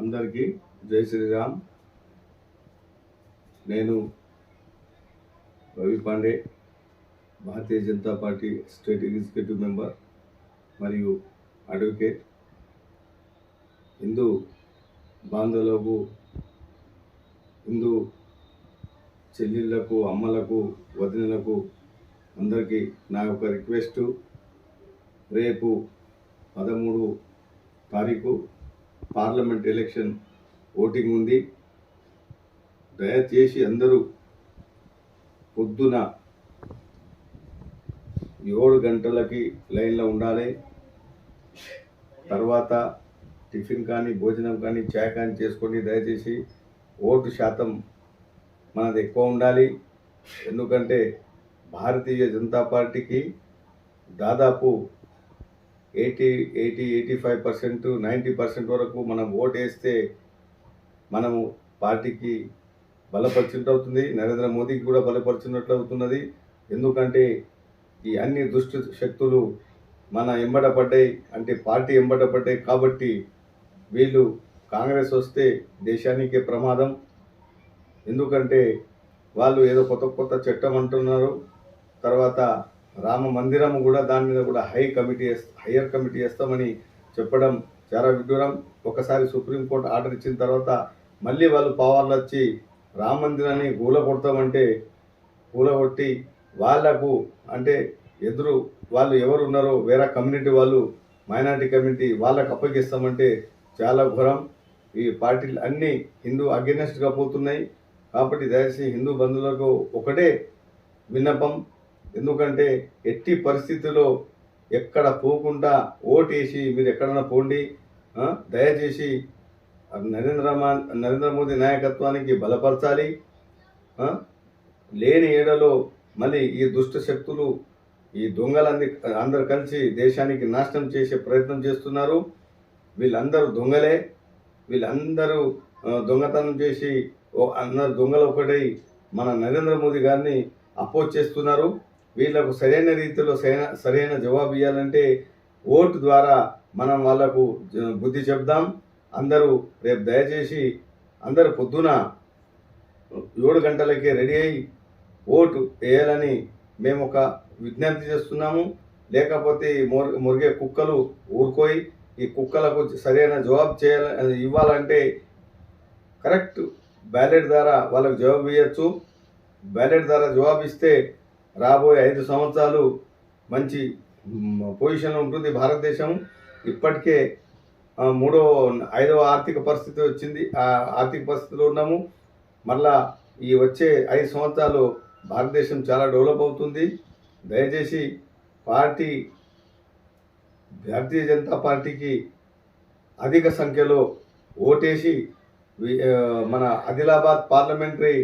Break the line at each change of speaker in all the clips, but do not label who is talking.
అందరికీ జై శ్రీరామ్. నేను Ravi Pandey Bharatiya Janata Party state executive member మరియు అడ్వకేట్. హిందూ బాంధవులకు హిందూ చెల్లెళ్ళకు అమ్మలకు వదినలకు అందరికీ నా యొక్క రిక్వెస్టు. రేపు పదమూడు తారీఖు పార్లమెంట్ ఎలక్షన్ ఓటింగ్ ఉంది. దయచేసి అందరూ పొద్దున ఏడు గంటలకి లైన్లో ఉండాలి. తర్వాత టిఫిన్ కానీ భోజనం కానీ చాయ్ కానీ చేసుకోండి దయచేసి ఓటు శాతం మనది ఎక్కువ ఉండాలి. ఎందుకంటే భారతీయ జనతా పార్టీకి దాదాపు eighty eighty eighty five percent ninety percent వరకు మనం ఓటు వేస్తే మనము పార్టీకి బలపరిచినట్టు అవుతుంది. నరేంద్ర మోదీకి కూడా బలపరిచినట్లు అవుతున్నది. ఎందుకంటే ఈ అన్ని దుష్ట శక్తులు మన ఎంబట పడ్డాయి. అంటే పార్టీ ఎంబట పడ్డాయి కాబట్టి వీళ్ళు కాంగ్రెస్ వస్తే దేశానికే ప్రమాదం. ఎందుకంటే వాళ్ళు ఏదో కొత్త కొత్త చట్టం అంటున్నారు. తర్వాత రామ మందిరం కూడా దాని మీద కూడా హై కమిటీ హయ్యర్ కమిటీ వేస్తామని చెప్పడం చాలా విడ్డూరం. ఒకసారి సుప్రీంకోర్టు ఆర్డర్ ఇచ్చిన తర్వాత మళ్ళీ వాళ్ళు పవర్లు వచ్చి రామ మందిరాన్ని గూల కొడతామంటే కూలగొట్టి వాళ్ళకు అంటే ఎదురు వాళ్ళు ఎవరు ఉన్నారో వేరే కమ్యూనిటీ వాళ్ళు మైనారిటీ కమ్యూనిటీ వాళ్ళకు అప్పగిస్తామంటే చాలా ఘోరం. ఈ పార్టీలు అన్నీ హిందూ అగెనెస్ట్గా పోతున్నాయి. కాబట్టి దయచేసి హిందూ బంధువులకు ఒకటే విన్నపం. ఎందుకంటే ఎట్టి పరిస్థితుల్లో ఎక్కడ పోకుండా ఓటేసి మీరు ఎక్కడన్నా పోండి దయచేసి నరేంద్ర మా- నరేంద్ర మోదీ నాయకత్వానికి బలపరచాలి లేని ఏడలో మళ్ళీ ఈ దుష్ట శక్తులు ఈ దొంగలంది అందరు కలిసి దేశానికి నాశనం చేసే ప్రయత్నం చేస్తున్నారు. వీళ్ళందరూ దొంగలే వీళ్ళందరూ దొంగతనం చేసి అందరు దొంగలు ఒకటై మన నరేంద్ర మోదీ గారిని అపోజ్ చేస్తున్నారు. వీళ్ళకు సరైన రీతిలో సరైన సరైన జవాబు ఇవ్వాలంటే ఓటు ద్వారా మనం వాళ్ళకు బుద్ధి చెప్దాం. అందరూ రేపు దయచేసి అందరు పొద్దున ఏడు గంటలకే రెడీ అయ్యి ఓటు వేయాలని మేము ఒక విజ్ఞప్తి చేస్తున్నాము. లేకపోతే ఈ మురిగే కుక్కలు ఊరుకోయి ఈ కుక్కలకు సరైన జవాబు చేయాల ఇవ్వాలంటే కరెక్ట్ బ్యాలెట్ ద్వారా వాళ్ళకు జవాబు ఇవ్వచ్చు బ్యాలెట్ ద్వారా జవాబు ఇస్తే రాబోయే ఐదు సంవత్సరాలు మంచి పొజిషన్ ఉంటుంది భారతదేశం. ఇప్పటికే మూడో ఐదవ ఆర్థిక పరిస్థితి వచ్చింది. ఆ ఆర్థిక పరిస్థితిలో ఉన్నాము. మళ్ళా ఈ వచ్చే ఐదు సంవత్సరాలు భారతదేశం చాలా డెవలప్ అవుతుంది. దయచేసి పార్టీ భారతీయ జనతా పార్టీకి అధిక సంఖ్యలో ఓటేసి మన ఆదిలాబాద్ పార్లమెంటరీ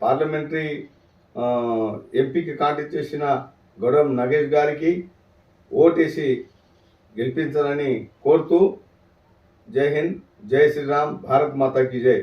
పార్లమెంటరీ ఎంపీకి కాంటాక్ట్ చేసిన గొడవం నగేష్ గారికి ఓటేసి గెలిపించాలని కోరుతూ జై హింద్ జై శ్రీరామ్ భారత్ మాతాకి జై.